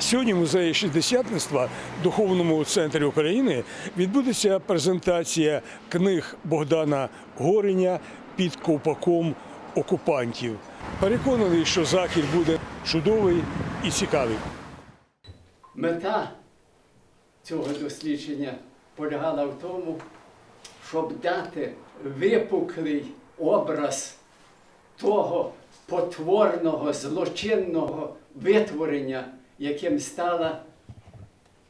Сьогодні в музеї шістдесятництва духовному центрі України відбудеться презентація книг Богдана Гореня під ковпаком окупантів. Переконаний, що захід буде чудовий і цікавий. Мета цього дослідження полягала в тому, щоб дати випуклий образ того потворного, злочинного витворення, яким стала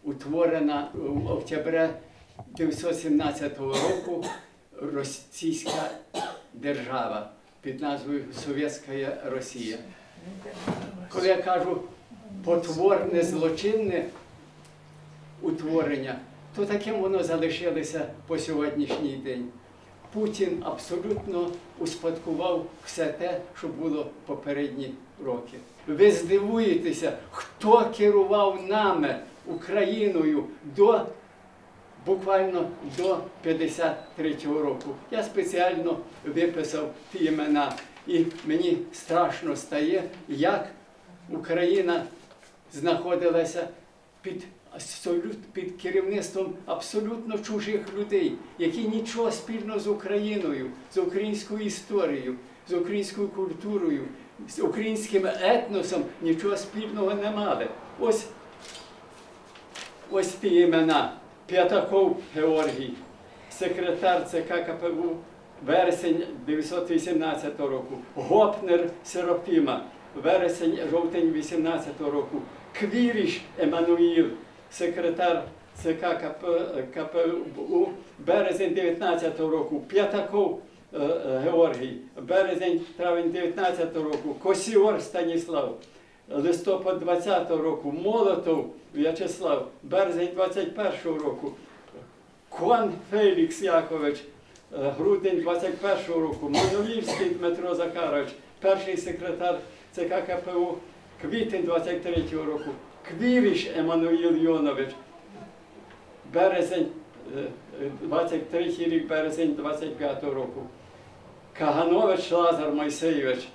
утворена в октября 1917 року російська держава під назвою Совєтська Росія. Коли я кажу потворне, злочинне утворення, то таким воно залишилося по сьогоднішній день. Путін абсолютно успадкував все те, що було попередні роки. Ви здивуєтеся, хто керував нами, Україною, до буквально до 53-го року. Я спеціально виписав ті імена, і мені страшно стає, як Україна знаходилася під, під керівництвом абсолютно чужих людей, які нічого спільного з Україною, з українською історією, з українською культурою, з українським етносом нічого спільного не мали. Ось Ось ті імена. П'ятаков Георгій, секретар ЦК КПУ, вересень 1918 року, Гопнер Серафіма, вересень, жовтень 18 року, Квіріш Еммануїл, секретар ЦК КПУ, березень 19 року, П'ятаков Георгій, березень, травень 19 року, Косіор Станіслав, листопад 20 року, Молотов В'ячеслав, березень 21 року, Кон Фелікс Якович, е, грудень 21 року, Мановівський Дмитро Захарович, перший секретар ЦК КПУ, квітень 23 року, Квіріш Еммануїл Йонович, березень е, е, 23 рік, березень 25 року, Каганович Лазар Мойсейович,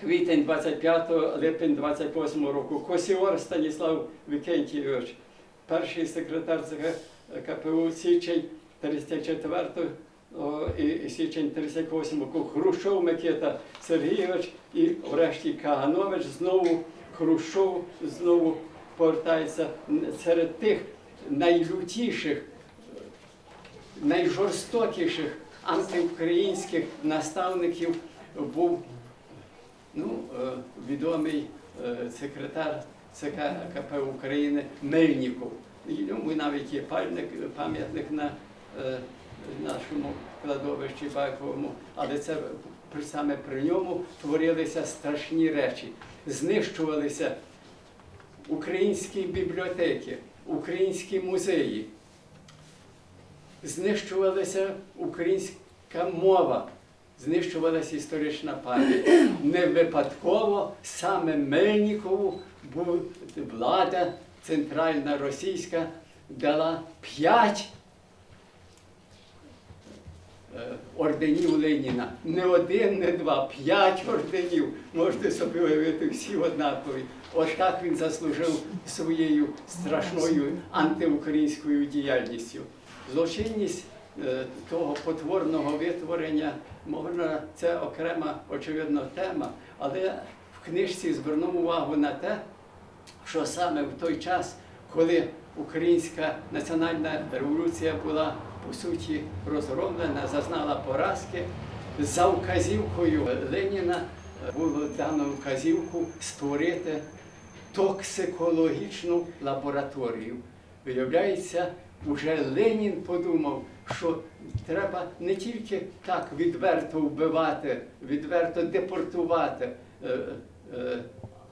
квітень 25 липень 28 року, Косіор Станіслав Вікентійович, перший секретар ЦК КПУ січень 34 і і січень 38 року, Хрущов Микита Сергійович і врешті Каганович знову Хрущов знову повертається серед тих найлютіших найжорстокіших антиукраїнських наставників був ну, е, відомий е, секретар ЦК КП України Мельніков. І, Ну, навіть є пам'ятник на е, нашому кладовищі Байковому, але це саме при ньому творилися страшні речі. Знищувалися українські бібліотеки, українські музеї, знищувалася українська мова, знищувалася історична пам'ять. Не випадково саме Мельнікову влада центральна російська дала п'ять е, орденів Леніна. Не один, не два, п'ять орденів. Можете собі уявити, всі однакові. Ось так він заслужив своєю страшною антиукраїнською діяльністю. Злочинність е, того потворного витворення, можна, це окрема, очевидно, тема, але в книжці звернув увагу на те, що саме в той час, коли українська національна революція була по суті розроблена, зазнала поразки, за вказівкою Леніна було дано вказівку створити токсикологічну лабораторію. Виявляється, уже Ленін подумав, що треба не тільки так відверто вбивати, відверто депортувати. е, е,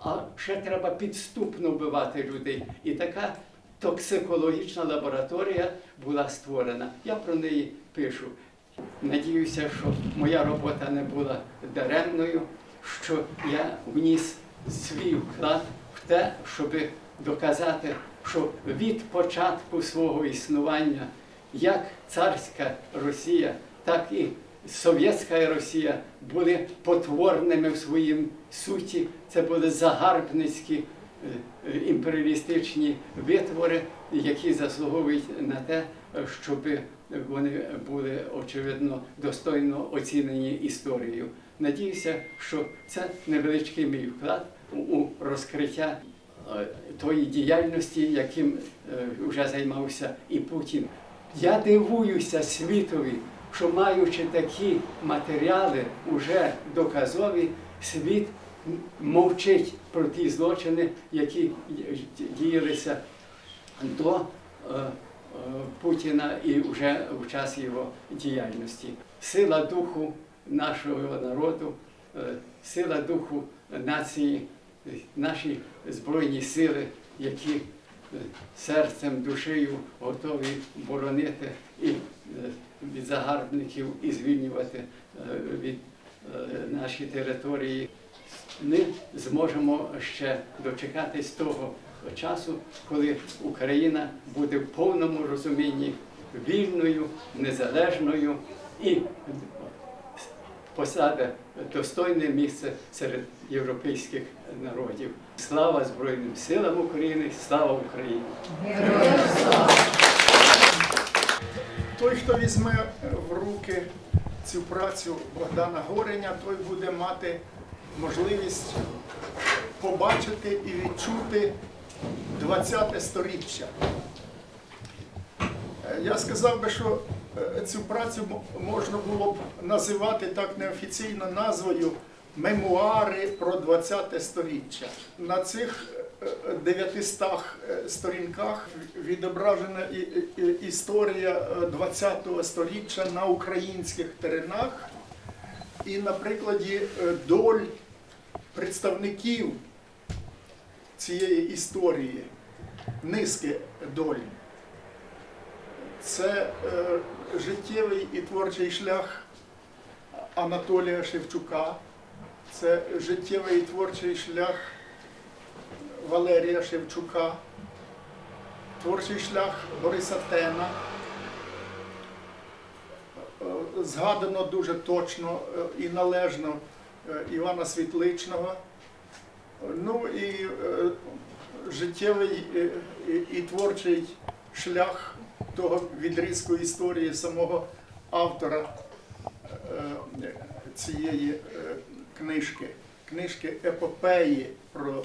а ще треба підступно вбивати людей. І така токсикологічна лабораторія була створена. Я про неї пишу. Надіюся, що моя робота не була даремною, що я вніс свій вклад в те, щоб доказати, що від початку свого існування як царська Росія, так і Совєтська Росія були потворними в своїм суті. Це були загарбницькі е, імперіалістичні витвори, які заслуговують на те, щоб вони були очевидно достойно оцінені історією. Надіюся, що це невеличкий мій вклад у- розкриття тої діяльності, яким е, вже займався і Путін. Я дивуюся світові, що маючи такі матеріали уже доказові, світ мовчить про ті злочини, які діялися до е, е, Путіна і вже в час його діяльності. Сила духу нашого народу, е, сила духу нації, е, наші збройні сили, які е, серцем, душею готові боронити і е, від загарбників і звільнювати е, від наші території. Ми зможемо ще дочекатись того часу, коли Україна буде в повному розумінні вільною, незалежною і посаде достойне місце серед європейських народів. Слава Збройним силам України! Слава Україні! Той, хто візьме в руки цю працю Богдана Гореня, той буде мати можливість побачити і відчути 20-те сторіччя. Е, Я сказав би, що е, цю працю можна було б називати так неофіційно назвою Мемуари про 20-те сторіччя. На цих е, 900 е, сторінках відображена історія е, 20-го сторіччя на українських теренах і на прикладі е, доль представників цієї історії, низки доль. Це е, життєвий і творчий шлях Анатолія Шевчука, це життєвий і творчий шлях Валерія Шевчука, творчий шлях Бориса Тена. Е, Згадано дуже точно е, і належно Івана Світличного. Ну і життєвий і творчий шлях того відрізку історії самого автора е, цієї е, книжки, книжки епопеї про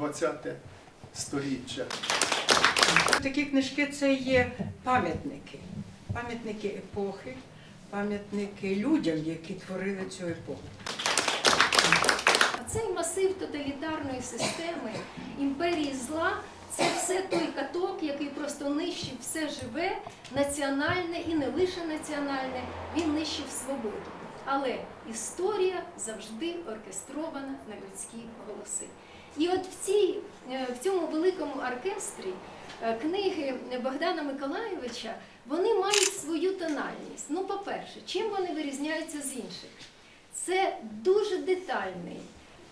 ХХ сторіччя. Такі книжки це є пам'ятники, пам'ятники епохи, пам'ятники людям, які творили цю епоху. Цей масив тоталітарної системи імперії зла це все той каток, який просто нищив все живе, національне і не лише національне, він нищив свободу. Але історія завжди оркестрована на людські голоси. І от в, цій, е, в цьому великому оркестрі е, книги Богдана Миколайовича вони мають свою тональність. Ну, по-перше, чим вони вирізняються з інших? Це дуже детальний.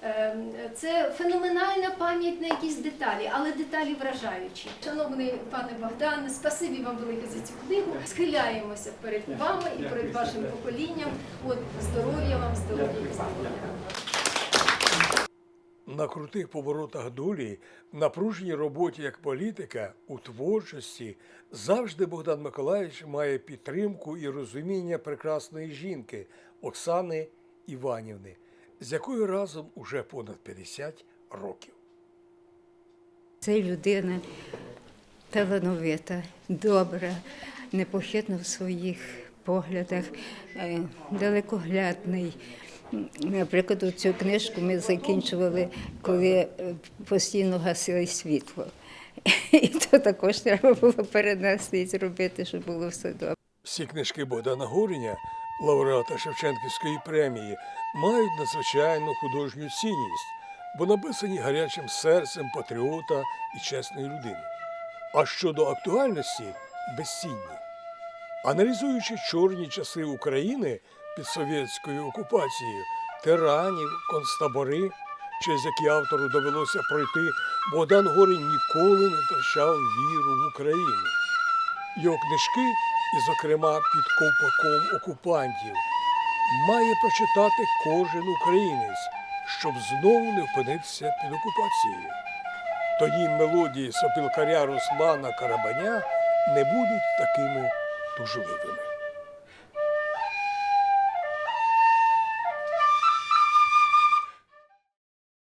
Ем, Це феноменальна пам'ять на якісь деталі, але деталі вражаючі. Шановний пане Богдане, спасибі вам велике за цю книгу. Схиляємося перед вами і перед вашим поколінням. От здоров'я вам, здоров'я, і здоров'я. На крутих поворотах долі, напруженій роботі як політика, у творчості завжди Богдан Миколаївич має підтримку і розуміння прекрасної жінки Оксани Іванівни, з якою разом уже понад 50 років. Це людина талановита, добра, непохитна в своїх поглядах, е, далекоглядний. Наприклад, цю книжку ми закінчували, коли е, постійно гасили світло. І то також треба було перенести і зробити, щоб було все добре. Всі книжки Богдана Горіня, лауреата Шевченківської премії, мають надзвичайну художню цінність, бо написані гарячим серцем патріота і чесної людини. А щодо актуальності безцінні. Аналізуючи чорні часи України під совєтською окупацією, тиранів, концтабори, через які автору довелося пройти, Богдан Горень ніколи не втрачав віру в Україну. Його книжки, і, зокрема, під ковпаком окупантів, має прочитати кожен українець, щоб знову не опинитися під окупацією. тоді мелодії сопілкаря Руслана Карабаня не будуть такими тужливими.